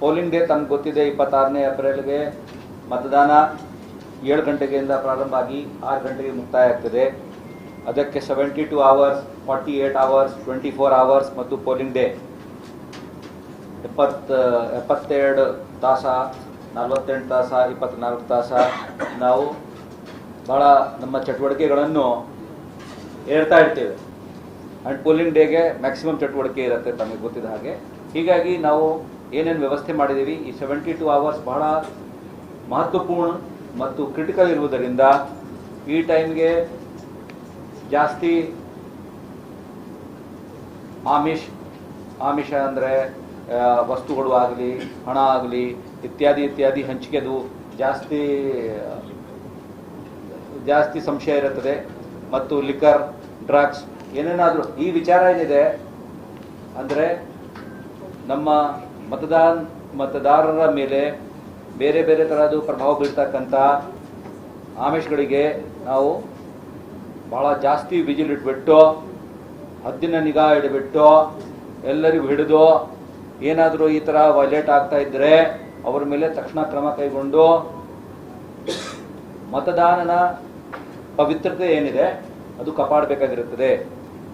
Polling day ತಮ್ಗೆ ಗೊತ್ತಿದೆ, ಇಪ್ಪತ್ತಾರನೇ ಏಪ್ರಿಲ್ಗೆ ಮತದಾನ ಏಳು ಗಂಟೆಗೆಯಿಂದ ಪ್ರಾರಂಭ ಆಗಿ ಆರು ಗಂಟೆಗೆ ಮುಕ್ತಾಯ ಆಗ್ತದೆ. ಅದಕ್ಕೆ seventy two hours forty eight hours twenty four hours ಮತ್ತು ಪೋಲಿಂಗ್ ಡೇ. ಎಪ್ಪತ್ತು, ಎಪ್ಪತ್ತೆರಡು ತಾಸ, ನಲವತ್ತೆಂಟು ತಾಸ ಇಪ್ಪತ್ತ್ನಾಲ್ಕು ತಾಸ ನಾವು ಭಾಳ ನಮ್ಮ ಚಟುವಟಿಕೆಗಳನ್ನು ಹೇಳ್ತಾ ಇರ್ತೇವೆ. ಆ್ಯಂಡ್ ಪೋಲಿಂಗ್ ಡೇಗೆ ಮ್ಯಾಕ್ಸಿಮಮ್ ಚಟುವಟಿಕೆ ಇರುತ್ತೆ, ತಮಗೆ ಗೊತ್ತಿದ್ದ ಹಾಗೆ. ಹೀಗಾಗಿ ನಾವು ಏನೇನು ವ್ಯವಸ್ಥೆ ಮಾಡಿದ್ದೀವಿ, ಈ ಸೆವೆಂಟಿ ಟು ಅವರ್ಸ್ ಬಹಳ ಮಹತ್ವಪೂರ್ಣ ಮತ್ತು ಕ್ರಿಟಿಕಲ್ ಇರುವುದರಿಂದ ಈ ಟೈಮ್ಗೆ ಜಾಸ್ತಿ ಆಮಿಷ್, ಆಮಿಷ ಅಂದರೆ ವಸ್ತುಗಳು ಆಗಲಿ, ಹಣ ಆಗಲಿ, ಇತ್ಯಾದಿ ಇತ್ಯಾದಿ ಹಂಚಿಕೆದು ಜಾಸ್ತಿ ಜಾಸ್ತಿ ಸಂಶಯ ಇರುತ್ತದೆ. ಮತ್ತು ಲಿಕರ್ ಡ್ರಗ್ಸ್ ಏನೇನಾದರೂ ಈ ವಿಚಾರ ಏನಿದೆ ಅಂದರೆ ನಮ್ಮ ಮತದಾನ, ಮತದಾರರ ಮೇಲೆ ಬೇರೆ ಬೇರೆ ಥರದ್ದು ಪ್ರಭಾವ ಬೀಳ್ತಕ್ಕಂಥ ಆಮಿಷಗಳಿಗೆ ನಾವು ಭಾಳ ಜಾಸ್ತಿ ವಿಜಿಲ್ ಇಟ್ಬಿಟ್ಟು, ಹದ್ದಿನ ನಿಗಾ ಇಡಬಿಟ್ಟು ಎಲ್ಲರಿಗೂ ಹಿಡಿದು, ಏನಾದರೂ ಈ ಥರ ವೈಲೇಟ್ ಆಗ್ತಾ ಇದ್ದರೆ ಅವರ ಮೇಲೆ ತಕ್ಷಣ ಕ್ರಮ ಕೈಗೊಂಡು ಮತದಾನನ ಪವಿತ್ರತೆ ಏನಿದೆ ಅದು ಕಾಪಾಡಬೇಕಾಗಿರುತ್ತದೆ.